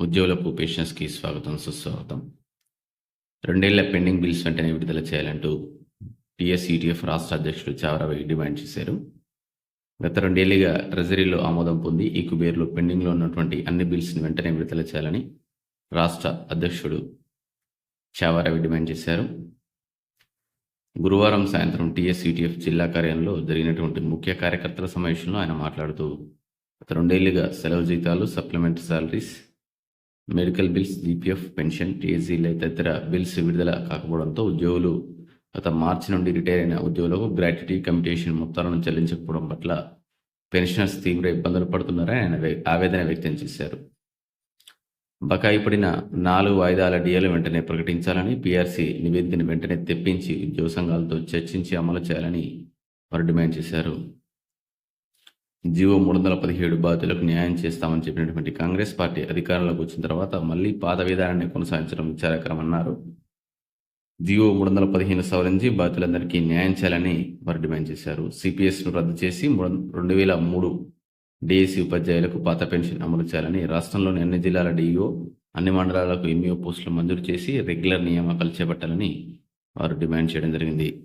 ఉద్యోగులకు పెన్షన్స్కి స్వాగతం సుస్వాగతం. రెండేళ్ళ పెండింగ్ బిల్స్ వెంటనే విడుదల చేయాలంటూ టీఎస్ఈటీఎఫ్ రాష్ట్ర అధ్యక్షుడు చావరాబాయి డిమాండ్ చేశారు. గత రెండేళ్ళుగా ట్రెజరీలో ఆమోదం పొంది ఈ కుబేర్లో పెండింగ్లో ఉన్నటువంటి అన్ని బిల్స్ని వెంటనే విడుదల చేయాలని రాష్ట్ర అధ్యక్షుడు చావారావి డిమాండ్ చేశారు. గురువారం సాయంత్రం టీఎస్ఈటీఎఫ్ జిల్లా కార్యాలయంలో జరిగినటువంటి ముఖ్య కార్యకర్తల సమావేశంలో ఆయన మాట్లాడుతూ గత రెండేళ్ళుగా సెలవు జీతాలు supplementary salaries medical bills GPF pension టీఎస్సీల తదితర బిల్స్ విడుదల కాకపోవడంతో ఉద్యోగులు గత మార్చి నుండి రిటైర్ అయిన ఉద్యోగులకు గ్రాట్యుటీ కమిటేషన్ మొత్తాలను చెల్లించకపోవడం పట్ల పెన్షనర్స్ తీవ్ర ఇబ్బందులు పడుతున్నారని ఆయన ఆవేదన వ్యక్తం చేశారు. బకాయి పడిన నాలుగు వాయిదాల డిఏలు వెంటనే ప్రకటించాలని పీఆర్సీ నివేదికను వెంటనే తెప్పించి ఉద్యోగ సంఘాలతో చర్చించి అమలు చేయాలని వారు డిమాండ్ చేశారు. జీవో మూడు వందల పదిహేడు బాధితులకు న్యాయం చేస్తామని చెప్పినటువంటి కాంగ్రెస్ పార్టీ అధికారంలోకి వచ్చిన తర్వాత మళ్ళీ పాత విధానాన్ని కొనసాగించడం విచారకరమన్నారు జీవో మూడు వందల పదిహేను సవరించి బాధితులందరికీ న్యాయం చేయాలని వారు డిమాండ్ చేశారు. సిపిఎస్ను రద్దు చేసి మూడు- రెండు వేల మూడు డిఎస్సి ఉపాధ్యాయులకు పాత పెన్షన్ అమలు చేయాలని రాష్ట్రంలోని అన్ని జిల్లాల డిఈఓ అన్ని మండలాలకు ఎంఈఓ పోస్టులు మంజూరు చేసి రెగ్యులర్ నియామకాలు చేపట్టాలని వారు డిమాండ్ చేయడం జరిగింది.